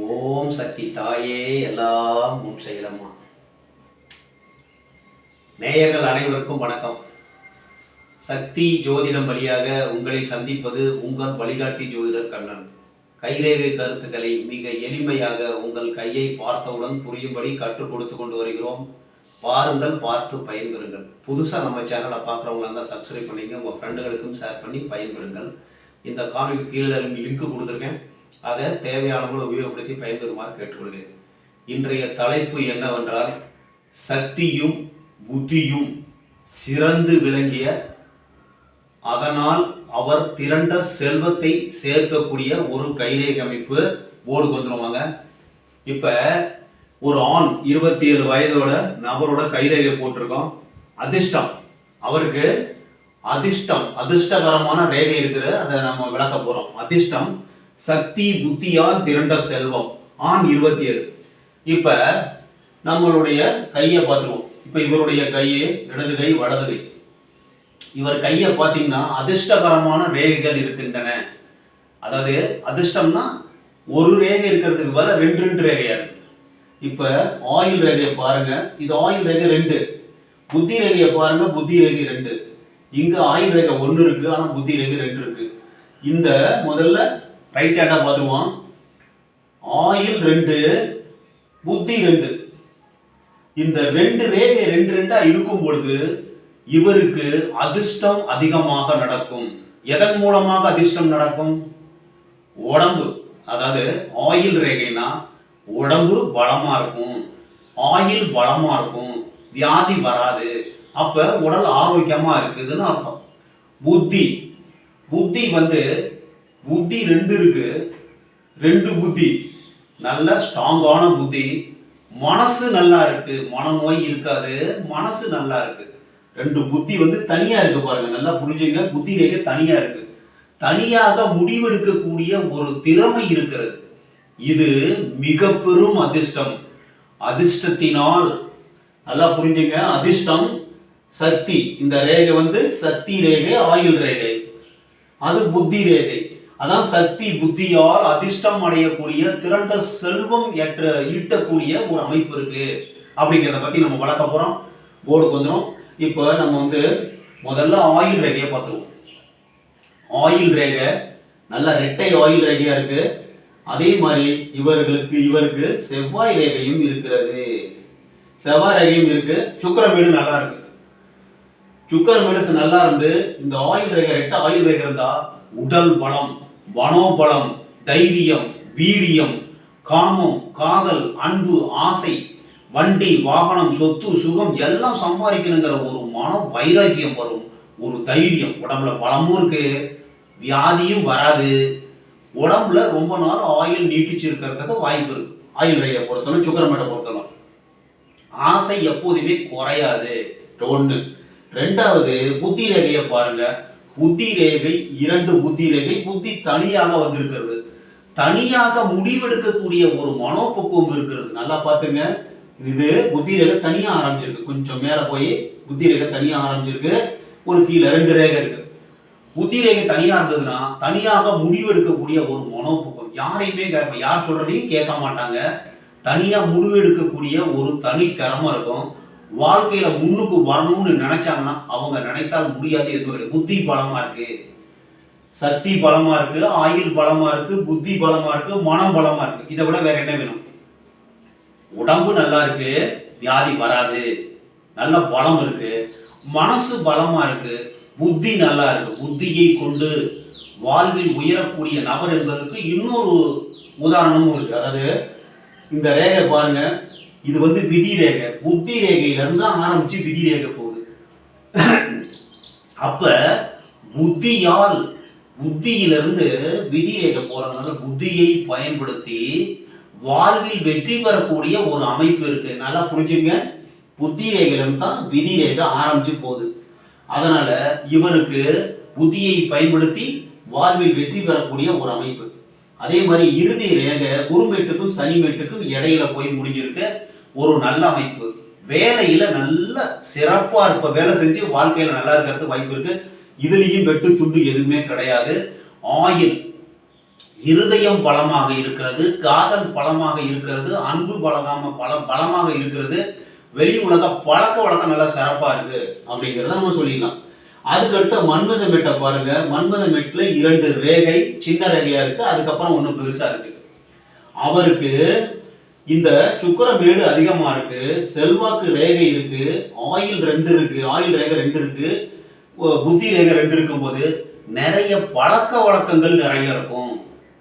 ஓம் சக்தி தாயே எல்லாம் முன் செயலம்மா. நேயர்கள் அனைவருக்கும் வணக்கம். சக்தி ஜோதிடம் வழியாக உங்களை சந்திப்பது உங்கள் வழிகாட்டி ஜோதிடர் கண்ணன். கைரேகை கருத்துக்களை மிக எளிமையாக உங்கள் கையை பார்த்தவுடன் புரியும்படி கற்றுக் கொடுத்து கொண்டு வருகிறோம். பாருங்கள் பார்த்து பயன்பெறுங்கள். புதுசாக நம்ம சேனலை பார்க்குறவங்களா இருந்தால் சப்ஸ்கிரைப் பண்ணிங்க உங்கள் ஃப்ரெண்டுகளுக்கும் ஷேர் பண்ணி பயன்பெறுங்கள். இந்த காணொலி கீழே லிங்க் கொடுத்துருக்கேன். அதை தேவையானவர்கள் உபயோகப்படுத்தி பயன்பெறுமாறு கேட்டுக்கொள்கிறேன். இன்றைய தலைப்பு என்னவென்றால் சக்தியும் புத்தியும் சிறந்து விளங்கிய அதனால் அவர் திரண்ட செல்வத்தை சேர்க்கக்கூடிய ஒரு கைரேக அமைப்பு போர்டுக்கு வந்துருவாங்க இப்போ ஒரு ஆண் இருபத்தி ஏழு வயதோட நபரோட கைரேகை போட்டிருக்கோம். அதிர்ஷ்டம். அவருக்கு அதிர்ஷ்டம் அதிர்ஷ்டகரமான ரேகை இருக்குது. அதை நம்ம விளக்க போறோம். அதிர்ஷ்டம் சக்தி புத்தியால் திரண்ட செல்வம். ஆண் இருபத்தி ஏழு இப்ப நம்மளுடைய கையை பார்த்துருவோம். இப்ப இவருடைய கையே இடது கை வலது கை. இவர் கையை பார்த்தீங்கன்னா அதிர்ஷ்டகரமான ரேகைகள் இருக்கின்றன. அதாவது அதிர்ஷ்டம்னா ஒரு ரேகை இருக்கிறதுக்கு பதில் ரெண்டு ரெண்டு ரேகையா இருக்கு. இப்ப ஆயில் ரேகையை பாருங்க. இது ஆயில் ரேகை ரெண்டு. புத்தி ரேகையை பாருங்க. புத்தி ரேகை ரெண்டு. இங்க ஆயில் ரேகை ஒன்று இருக்கு ஆனால் புத்தி ரேகை ரெண்டு இருக்கு. இந்த முதல்ல ரைட் ஹேண்டாக பார்த்துருவோம் ஆயில் ரெண்டு புத்தி ரெண்டு. இந்த ரெண்டு ரேகை ரெண்டு ரெண்டாக இருக்கும் பொழுது இவருக்கு அதிர்ஷ்டம் அதிகமாக நடக்கும். எதன் மூலமாக அதிர்ஷ்டம் நடக்கும்? உடம்பு. அதாவது ஆயில் ரேகைனா உடம்பு பலமாக இருக்கும். ஆயில் பலமாக இருக்கும். வியாதி வராது. அப்போ உடல் ஆரோக்கியமாக இருக்குதுன்னு அர்த்தம். புத்தி. புத்தி வந்து புத்தி ரெண்டு இருக்கு. ரெண்டு புத்தி. நல்ல ஸ்ட்ராங்கான புத்தி. மனசு நல்லா இருக்கு. மனநோய் இருக்காது. மனசு நல்லா இருக்கு. ரெண்டு புத்தி வந்து தனியா இருக்கு பாருங்க. நல்லா புரிஞ்சுங்க. புத்தி ரேகை தனியா இருக்கு. தனியாக முடிவெடுக்கக்கூடிய ஒரு திறமை இருக்கிறது. இது மிக பெரும் அதிர்ஷ்டம். அதிர்ஷ்டத்தினால் நல்லா புரிஞ்சுங்க. அதிர்ஷ்டம் சக்தி. இந்த ரேகை வந்து சக்தி ரேகை ஆயுள் ரேகை. அது புத்தி ரேகை. அதான் சக்தி புத்தியால் அதிர்ஷ்டம் அடையக்கூடிய திரண்ட செல்வம் ஏற்ற ஈட்டக்கூடிய ஒரு அமைப்பு இருக்கு. அப்படிங்கிறத பத்தி நம்ம வளர்க்க போறோம். போர்டுக்கு வந்துடும் இப்போ நம்ம வந்து முதல்ல ஆயில் ரேகையை பார்த்துருவோம். ஆயில் ரேகை நல்ல ரெட்டை ஆயில் ரேகையா இருக்கு. அதே மாதிரி இவர்களுக்கு இவருக்கு செவ்வாய் ரேகையும் இருக்கிறது. செவ்வாய் ரேகையும் இருக்கு. வீடு நல்லா இருக்கு. சுக்கரமேடு நல்லா இருந்து இந்த ஆயில் ரேகை ரெட்ட ஆயில் ரேகை இருந்தா உடல் பலம். மனோபலம் தைரியம் வீரியம் காமம் காதல் அன்பு ஆசை வண்டி வாகனம் சொத்து சுகம் எல்லாம் சம்பாதிக்கணுங்கிற ஒரு மன வைராக்கியம் வரும். ஒரு தைரியம். உடம்புல பலமும் இருக்கு. வியாதியும் வராது. உடம்புல ரொம்ப நாள் ஆயில் நீட்டிச்சு இருக்கிறதுக்கு வாய்ப்பு இருக்கு. ஆயில் ரேகை பொறுத்தவரை சுக்கரமேட்டை பொறுத்தவரை ஆசை எப்போதுமே குறையாது. ஒன்று ரெண்டாவது புத்தி ரேகையை பாருங்கள் புத்தி ரேகை இரண்டு புத்தி ரேகை புத்தி தனியாக வந்திருக்கிறது. தனியாக முடிவெடுக்கக்கூடிய ஒரு மனோபக்குவம் இருக்கிறது. நல்லா பார்த்துங்க. இது புத்தி ரேகை தனியாக ஆரம்பிச்சிருக்கு. கொஞ்சம் மேல போய் புத்தி ரேகை தனியாக ஆரம்பிச்சிருக்கு. ஒரு கீழே ரெண்டு ரேகை இருக்கு. புத்தி ரேகை தனியா இருந்ததுன்னா தனியாக முடிவெடுக்கக்கூடிய ஒரு மனோபக்குவம். யாரையுமே கேட்ப யார் சொல்றதையும் கேட்க மாட்டாங்க. தனியா முடிவெடுக்கக்கூடிய ஒரு தனி திறமை இருக்கும். வாழ்க்கையில முன்னுக்கு வரணும்னு நினைச்சாங்கன்னா அவங்க நினைத்தால் முடியாது என்பதை புத்தி பலமா இருக்கு. சக்தி பலமா இருக்கு ஆயுள் பலமா இருக்கு புத்தி பலமா இருக்கு மனம் பலமா இருக்கு. இதை விட வேற என்ன வேணும்? உடம்பு நல்லா இருக்கு வியாதி வராது. நல்ல பலம் இருக்கு. மனசு பலமா இருக்கு புத்தி நல்லா இருக்கு. புத்தியை கொண்டு வாழ்வில் உயரக்கூடிய நபர் என்பதற்கு இன்னொரு உதாரணமும் இருக்கு. அதாவது இந்த ரேகை பாருங்க. இது வந்து விதி ரேகை புத்தி ரேகையிலிருந்து தான் ஆரம்பிச்சு விதி ரேகை போகுது. அப்ப புத்தியால் புத்தியிலிருந்து விதி ரேகை போறதுனால புத்தியை பயன்படுத்தி வாழ்வில் வெற்றி பெறக்கூடிய ஒரு அமைப்பு இருக்கு. நல்லா புரிஞ்சுங்க புத்தி ரேகையிலிருந்து தான் விதி ரேகை ஆரம்பிச்சு போகுது. அதனால இவருக்கு புத்தியை பயன்படுத்தி வாழ்வில் வெற்றி பெறக்கூடிய ஒரு அமைப்பு. அதே மாதிரி இறுதி ரேகை குருமேட்டுக்கும் சனிமேட்டுக்கும் இடையில போய் முடிஞ்சிருக்கு. ஒரு நல்ல அமைப்பு. வேலையில நல்ல சிறப்பாக இருப்ப வேலை செஞ்சு வாழ்க்கையில் நல்லா இருக்கிறதுக்கு வாய்ப்பு இருக்கு. இதுலேயும் வெட்டு துண்டு எதுவுமே கிடையாது. ஆயில் இருதயம் பலமாக இருக்கிறது காதல் பலமாக இருக்கிறது அன்பு பலகாம பல பலமாக இருக்கிறது. வெளி உலக பழக்க வழக்கம் நல்லா சிறப்பாக இருக்கு. அப்படிங்கிறத நம்ம சொல்லிடலாம். அதுக்கடுத்து மன்மத மெட்டை பாருங்க. மன்மத மெட்டில் இரண்டு ரேகை சின்ன ரேகையாக இருக்கு. அதுக்கப்புறம் ஒன்று பெருசாக இருக்கு. அவருக்கு இந்த சுக்கரமேடு அதிகமா இருக்கு செல்வாக்கு ரேகை இருக்கு ஆயில் ரெண்டு இருக்கு ஆயில் ரேகை ரெண்டு இருக்கு புத்தி ரேகை ரெண்டு இருக்கும்போது நிறைய பழக்க வழக்கங்கள் நிறைய இருக்கும்.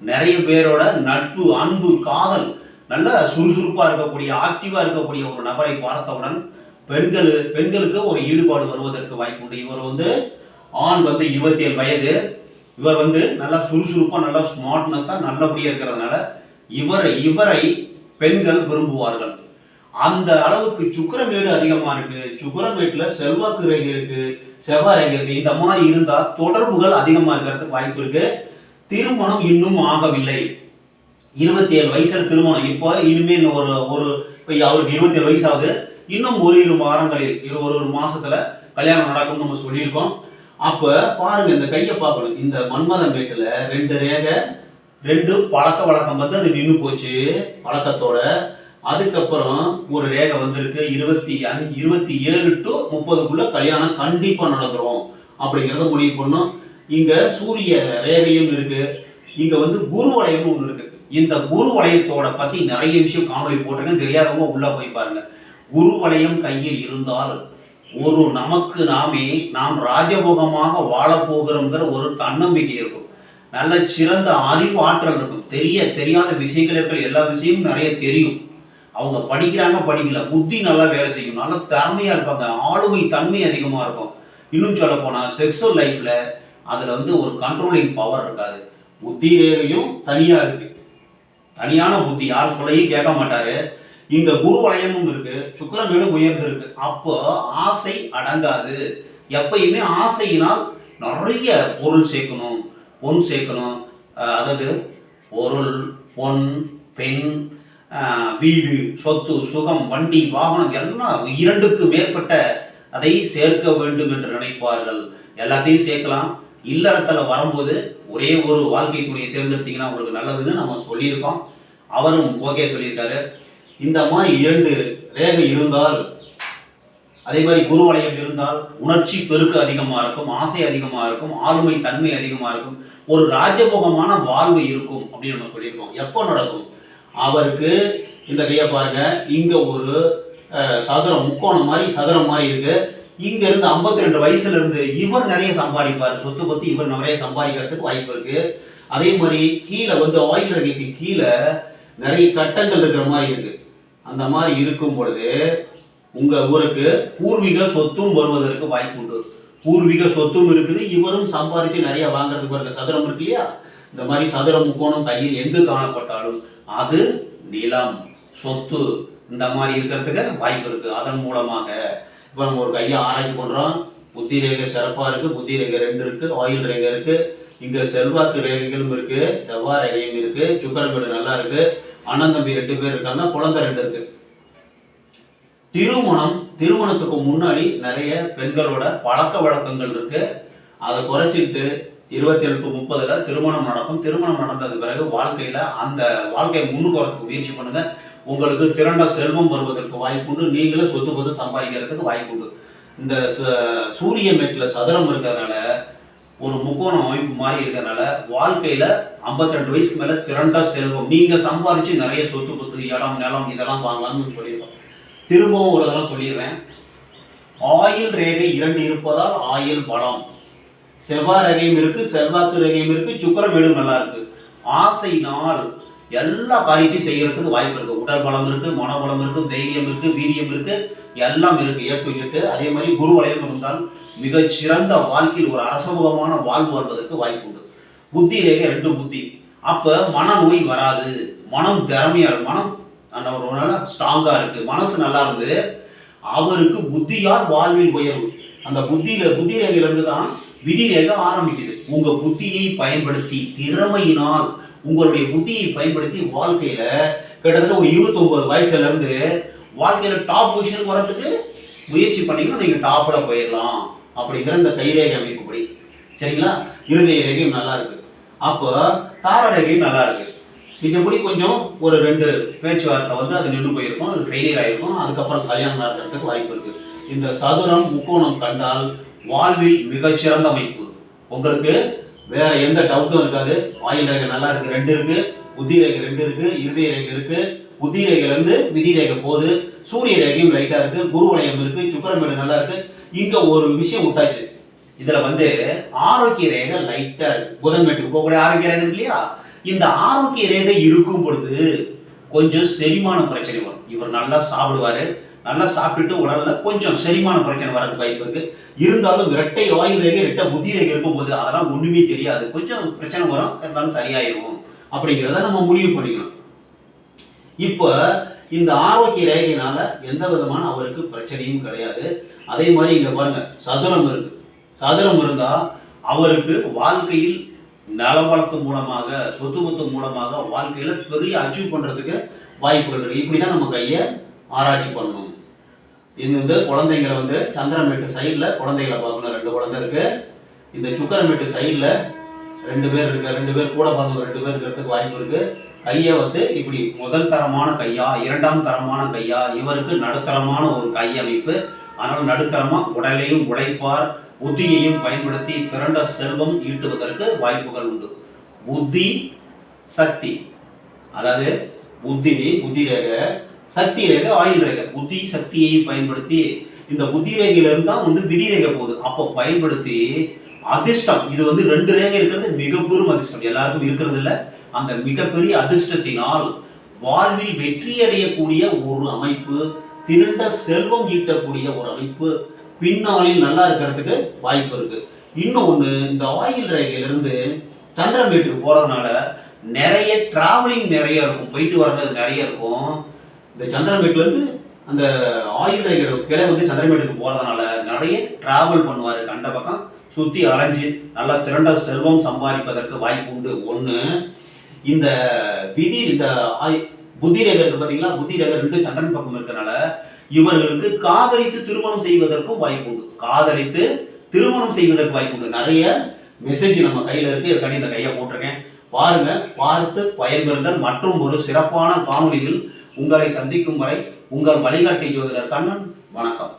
நிறைய பேரோட நட்பு அன்பு காதல் நல்ல சுறுசுறுப்பா இருக்கக்கூடிய ஆக்டிவா இருக்கக்கூடிய ஒரு நபரை பார்த்தவுடன் பெண்கள் பெண்களுக்கு ஒரு ஈடுபாடு வருவதற்கு வாய்ப்பு உண்டு. இவர் வந்து ஆண் வந்து இருபத்தி ஏழு வயது. இவர் வந்து நல்லா சுறுசுறுப்பா நல்லா ஸ்மார்ட்னஸா நல்லபடியாக இருக்கிறதுனால இவர் இவரை பெண்கள் விரும்புவார்கள். அந்த அளவுக்கு சுக்கரமேடு அதிகமாக இருக்கு. சுக்கரமேட்டில் செல்வாக்கு ரேகை இருக்கு. செவ்வாய் ரேகை இருக்கு. இந்த மாதிரி இருந்தால் தொடர்புகள் அதிகமாக இருக்கிறதுக்கு வாய்ப்பு இருக்கு. திருமணம் இன்னும் ஆகவில்லை. இருபத்தி ஏழு வயசுல திருமணம். இப்போ இனிமே இன்னும் ஒரு ஒரு இப்போ அவருக்கு இருபத்தி ஏழு வயசு இன்னும் ஒரு இரு வாரங்களில் இரு ஒரு ஒரு மாசத்துல கல்யாணம் நடக்கும்னு நம்ம சொல்லியிருக்கோம். அப்ப பாருங்க இந்த கையை பார்க்கணும். இந்த மன்மதன் மேட்டில் ரெண்டு ரேகை ரெண்டு பழக்க வழக்கம் வந்து அது நின்று போச்சு பழக்கத்தோட. அதுக்கப்புறம் ஒரு ரேகை வந்திருக்கு இருபத்தி அஞ்சு இருபத்தி ஏழு டு முப்பதுக்குள்ள கல்யாணம் கண்டிப்பாக நடந்துடும் அப்படிங்கிறத முடிவு பண்ணோம். இங்கே சூரிய ரேகையும் இருக்கு. இங்கே வந்து குரு வளையம்னு ஒன்று இருக்கு. இந்த குரு வளையத்தோட பற்றி நிறைய விஷயம் காணொளி போட்டிருக்கேன். தெரியாதவங்க உள்ளே போய் பாருங்க. குரு வளையம் கையில் இருந்தால் ஒரு நமக்கு நாமே நாம் ராஜபோகமாக வாழப்போகிறோங்கிற ஒரு தன்னம்பிக்கை இருக்கும். நல்ல சிறந்த அறிவு ஆற்றல் இருக்கும். தெரிய தெரியாத விஷயங்கள் இருக்கிற எல்லா விஷயமும் நிறைய தெரியும். அவங்க படிக்கிறாங்க படிக்கல. புத்தி நல்லா வேலை செய்யும். நல்லா திறமையா இருப்பாங்க. ஆளுமை தன்மை அதிகமாக இருக்கும். இன்னும் சொல்ல போனால் செக்ஸுவல் லைஃப்பில் அதில் வந்து ஒரு கண்ட்ரோலிங் பவர் இருக்காது. புத்தி ரேகையும் தனியாக இருக்கு. தனியான புத்தி. யார் சொல்லையும் கேட்க மாட்டாரு. இந்த குரு வளையமும் இருக்கு. சுக்கிரமேடும் உயர்ந்து இருக்கு. அப்போ ஆசை அடங்காது. எப்பயுமே ஆசையினால் நிறைய பொருள் சேர்க்கணும். பொன் சேர்க்கணும். அதாவது பொருள் பொன் பெண் வீடு சொத்து சுகம் வண்டி வாகனம் எல்லாம் இரண்டுக்கு மேற்பட்ட அதை சேர்க்க வேண்டும் என்று நினைப்பார்கள். எல்லாத்தையும் சேர்க்கலாம். இல்லறத்தில் வரும்போது ஒரே ஒரு வாழ்க்கை துணையை தேர்ந்தெடுத்தீங்கன்னா உங்களுக்கு நல்லதுன்னு நம்ம சொல்லியிருக்கோம். அவரும் ஓகே சொல்லியிருக்காரு. இந்த மாதிரி இரண்டு ரேகை இருந்தால் அதே மாதிரி குருவலயம் இருந்தால் உணர்ச்சி பெருக்கு அதிகமாக இருக்கும் ஆசை அதிகமாக இருக்கும் ஆளுமை தன்மை அதிகமாக இருக்கும் ஒரு ராஜபோகமான வாழ்வு இருக்கும் அப்படின்னு நம்ம சொல்லியிருக்கோம். எப்போ நடக்கும்? அவருக்கு இந்த கையை பாருங்க இங்கே ஒரு சதுரம் முக்கோணம் மாதிரி சதுரம் மாதிரி இருக்கு. இங்க இருந்து 52 ரெண்டு வயசுல இருந்து இவர் நிறைய சம்பாதிப்பார். சொத்து பத்தி இவர் நிறைய சம்பாதிக்கிறதுக்கு வாய்ப்பு இருக்கு. அதே மாதிரி கீழே வந்து ஆயில் ரகைக்கு கீழே நிறைய கட்டங்கள் இருக்கிற மாதிரி இருக்கு. அந்த மாதிரி இருக்கும் பொழுது உங்கள் ஊருக்கு பூர்வீக சொத்தும் வருவதற்கு வாய்ப்பு உண்டு. பூர்வீக சொத்தும் இருக்குது இவரும் சம்பாதிச்சு நிறைய வாங்குறதுக்கு பாருங்க சதுரம் இருக்கு இல்லையா? இந்த மாதிரி சதுரம் முக்கோணம் கையில் எங்கு காணப்பட்டாலும் அது நிலம் சொத்து இந்த மாதிரி இருக்கிறதுக்கு வாய்ப்பு இருக்கு. அதன் மூலமாக இப்போ நம்ம ஒரு கையை ஆராய்ச்சி பண்ணுறோம் புத்தி ரேகை சிறப்பாக இருக்கு புத்தி ரேகை ரெண்டு இருக்கு ஆயில் ரேகை இருக்கு இங்கே செல்வாக்கு ரேகைகளும் இருக்கு செவ்வாய் ரேகையும் இருக்கு சுக்கரமேடு நல்லா இருக்கு அண்ணன் தம்பி ரெண்டு பேர் இருக்காங்க குழந்தை ரெண்டு இருக்கு. திருமணம் திருமணத்துக்கு முன்னாடி நிறைய பெண்களோட பழக்க வழக்கங்கள் இருக்கு. அதை குறைச்சிக்கிட்டு இருபத்தி ஏழு டு முப்பதுல திருமணம் நடக்கும். திருமணம் நடந்தது பிறகு வாழ்க்கையில அந்த வாழ்க்கையை முன்னுக்கு முயற்சி பண்ணுங்க. உங்களுக்கு திரண்ட செல்வம் வருவதற்கு வாய்ப்புண்டு நீங்களே சொத்து பத்து சம்பாதிக்கிறதுக்கு வாய்ப்புண்டு இந்த ச- சூரிய மேட்டில் சதுரம் இருக்கிறதுனால ஒரு முக்கோண அமைப்பு மாறி இருக்கிறதுனால வாழ்க்கையில 52 ரெண்டு வயசுக்கு மேல திரண்ட செல்வம். நீங்க சம்பாதிச்சு நிறைய சொத்து பத்து இடம் நிலம் இதெல்லாம் வாங்கலாம்னு சொல்லியிருக்கோம். திரும்பவும் ஒரு தடவை சொல்லிடுறேன். ஆயில் ரேகை இரண்டு இருப்பதால் ஆயில் பலம். செவ்வாய் ரேகையும் இருக்கு செவ்வாக்கு ரேகையும் இருக்கு சுக்கரமேடும் நல்லா இருக்கு. ஆசையினால் எல்லா காரியத்தையும் செய்யறதுக்கு வாய்ப்பு இருக்கு. உடல் பலம் இருக்கு மனபலம் இருக்கு தைரியம் இருக்கு வீரியம் இருக்கு எல்லாம் இருக்கு ஏ அதே மாதிரி குரு வளையம் இருந்தால் மிகச் சிறந்த வாழ்க்கையில் ஒரு அரசமுகமான வாழ்வு வருவதற்கு வாய்ப்பு உண்டு. புத்தி ரேகை ரெண்டு புத்தி. அப்ப மனநோய் வராது. மனம் திறமையா மனம் ஒரு நல்லா ஸ்ட்ராங்காக இருக்குது மனசு நல்லா இருந்து அவருக்கு புத்தியால் வாழ்வில் உயர்வு. அந்த புத்தியில் புத்தி தான் விதி ரேகை ஆரம்பிக்குது. உங்கள் புத்தியை பயன்படுத்தி திறமையினால் உங்களுடைய புத்தியை பயன்படுத்தி வாழ்க்கையில் கிட்டத்தட்ட ஒரு இருபத்தொம்பது வயசுலேருந்து வாழ்க்கையில் டாப் பொசிஷனுக்கு வரத்துக்கு முயற்சி பண்ணிங்கன்னா நீங்கள் டாப்பில் போயிடலாம் அப்படிங்கிற இந்த கைரேகை அமைப்புப்படி. சரிங்களா? இருதய ரேகையும் நல்லா இருக்குது அப்போ தாரரேகையும் நல்லா இருக்குது மிச்சப்படி கொஞ்சம் ஒரு ரெண்டு பேச்சுவார்த்தை வந்து அது நின்று போயிருக்கும் அது ஃபெயிலியர் ஆகிருக்கும் அதுக்கப்புறம் கல்யாணம் நடக்கிறதுக்கு வாய்ப்பு இருக்குது இந்த சதுரம் முக்கோணம் கண்டால் வாழ்வில் மிகச்சிறந்த அமைப்பு. உங்களுக்கு வேற எந்த டவுட்டும் இருக்காது. வாயில் ரேகை நல்லா இருக்கு ரெண்டு இருக்கு புத்தி ரேகை ரெண்டு இருக்கு இருதய ரேகை இருக்கு. புத்தி ரேகையிலேருந்து விதி ரேகை போகுது. சூரிய ரேகையும் லைட்டாக இருக்கு குரு வளையம் இருக்கு சுக்கரமேடு நல்லா இருக்கு. இங்கே ஒரு விஷயம் விட்டாச்சு இதில் வந்து ஆரோக்கிய ரேகை லைட்டாக இருக்கு. புதன் மேட்டுக்கு போகக்கூடிய ஆரோக்கிய ரேகை இல்லையா? இந்த ஆரோக்கிய ரேகை இருக்கும் பொழுது கொஞ்சம் செரிமான பிரச்சனை வரும். இவர் நல்லா சாப்பிடுவாரு. நல்லா சாப்பிட்டுட்டு உடல்ல கொஞ்சம் செரிமான பிரச்சனை வரது வாய்ப்பு இருக்கு. இருந்தாலும் இரட்டை வாயு ரேகை இரட்டை புத்தி ரேகை இருக்கும்போது அதெல்லாம் ஒண்ணுமே தெரியாது. கொஞ்சம் பிரச்சனை வரும். இருந்தாலும் சரியாயிரும். அப்படிங்கிறத நம்ம முடிவு பண்ணிக்கணும். இப்போ இந்த ஆரோக்கிய ரேகையினால எந்த விதமான அவருக்கு பிரச்சனையும் கிடையாது. அதே மாதிரி இங்க பாருங்க சதுரம் இருக்கு. சதுரம் இருந்தா அவருக்கு வாழ்க்கையில் நலவளத்து மூலமாக சொத்து முத்து மூலமாக வாழ்க்கையில பெரிய அச்சீவ் பண்றதுக்கு வாய்ப்புகள் இருக்கு. இப்படிதான் நம்ம கையை ஆராய்ச்சி பண்ணணும். இது வந்து குழந்தைங்களை வந்து சந்திரமேட்டு சைடில் குழந்தைகளை பார்க்கணும். ரெண்டு குழந்தை இருக்கு. இந்த சுக்கரமேட்டு சைடில் ரெண்டு பேர் இருக்கு ரெண்டு பேர் கூட பார்க்கணும் ரெண்டு பேர் இருக்கிறதுக்கு வாய்ப்பு இருக்கு. கையை வந்து இப்படி முதல் தரமான கையா இரண்டாம் தரமான கையா இவருக்கு நடுத்தரமான ஒரு கை அமைப்பு. ஆனால் நடுத்தரமா உடலையும் உழைப்பார். புத்தியையும் பயன்படுத்தி திரண்ட செல்வம் ஈட்டுவதற்கு வாய்ப்புகள் உண்டு. புத்தி சக்தி. அதாவது புத்தி புத்தி ரேகை சக்தி ரேகை ஆயுள் ரேகை. புத்தி சக்தியை பயன்படுத்தி இந்த புத்தி ரேகையிலிருந்து தான் வந்து விதி ரேகை போகுது. அப்போ பயன்படுத்தி அதிர்ஷ்டம் இது வந்து ரெண்டு ரேகை இருக்கிறது மிக பெரும் அதிர்ஷ்டம். எல்லாருக்கும் இருக்கிறது இல்லை. அந்த மிகப்பெரிய அதிர்ஷ்டத்தினால் வாழ்வில் வெற்றி அடையக்கூடிய ஒரு அமைப்பு திரண்ட செல்வம் ஈட்டக்கூடிய ஒரு அமைப்பு பின்னாளில் நல்லா இருக்கிறதுக்கு வாய்ப்பு இருக்கு. இன்னொன்று இந்த ஆயில் ரேகையிலிருந்து சந்திரன் வீட்டுக்கு போகிறதுனால நிறைய டிராவலிங் நிறைய இருக்கும். போயிட்டு வர்றது நிறைய இருக்கும். இந்த சந்திரமேட்ல இருந்து அந்த ஆயில் ரேகையோட கிளை வந்து சந்திரமேட்டுக்கு போகிறதுனால நிறைய டிராவல் பண்ணுவார். கண்ட பக்கம் சுற்றி அலைஞ்சு நல்லா திரண்ட செல்வம் சம்பாதிப்பதற்கு வாய்ப்பு உண்டு. ஒன்று இந்த விதி இந்த ஆய்- புத்தி ரேகர் பார்த்தீங்களா புத்தி ரேகை ரெண்டு சந்திரன் பக்கம் இருக்கிறனால இவர்களுக்கு காதலித்து திருமணம் செய்வதற்கும் வாய்ப்பு உண்டு. காதலித்து திருமணம் செய்வதற்கு வாய்ப்பு உண்டு. நிறைய மெசேஜ் நம்ம கையில இருக்கு. இதுக்காண்டி இந்த கையை போட்டிருக்கேன். பாருங்க பார்த்து பயன்பெறுங்கள் மற்றும் ஒரு சிறப்பான காணொளியில் உங்களை சந்திக்கும் வரை உங்கள் வழிகாட்டி ஜோதிடர் கண்ணன் வணக்கம்.